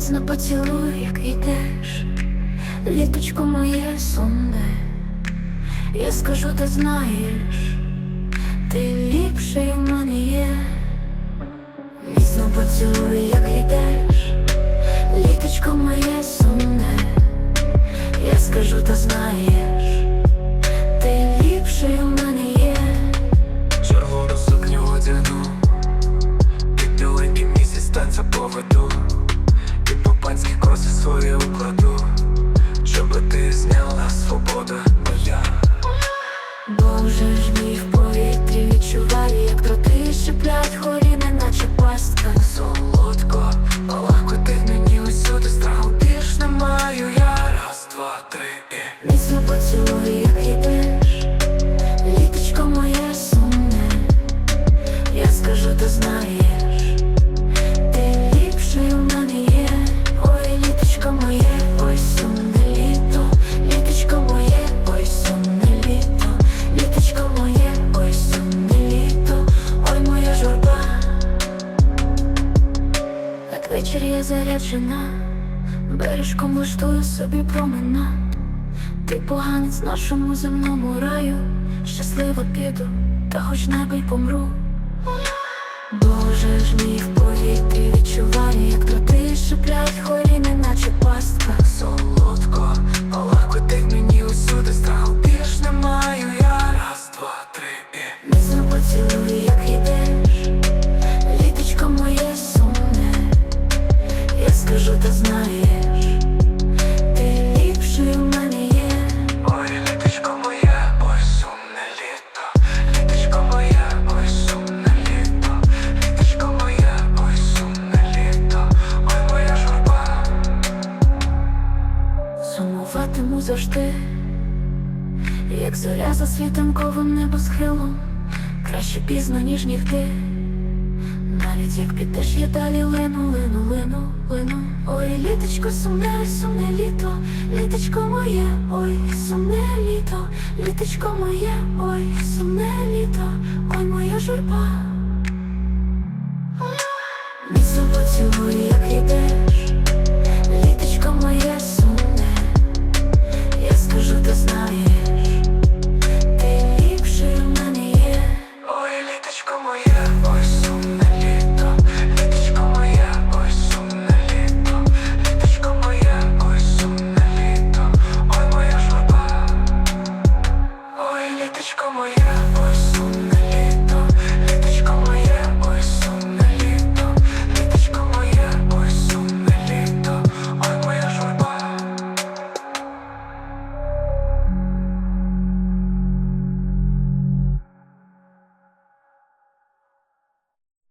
Міцно поцілуй, як йдеш, літочко моє сумне, я скажу, ти знаєш, ти ліпший в мене є, міцно поцілуй, як йдеш, літочко моє сумне, я скажу, ти знаєш, ти ліпший в мене є. Червону сукню одягну Під біленький місяць танця поведу панські кроси Надвечір я заряджена, бережком влаштую собі промена, Ти поганець нашому земному раю, щасливо піду, та хоч небо й помру. Боже ж мій в повітрі відчуваю, як троти Цілуватиму завжди, як зоря за світанковим небосхилом, краще пізно, ніж нігди. Навіть як підеш, я далі лину, лину, лину, лину. Ой, літочко, сумне, сумне літо, літочко моє, ой, сумне літо, літочко моє, ой, сумне літо, ой, моя журба. Не собою. моя ось.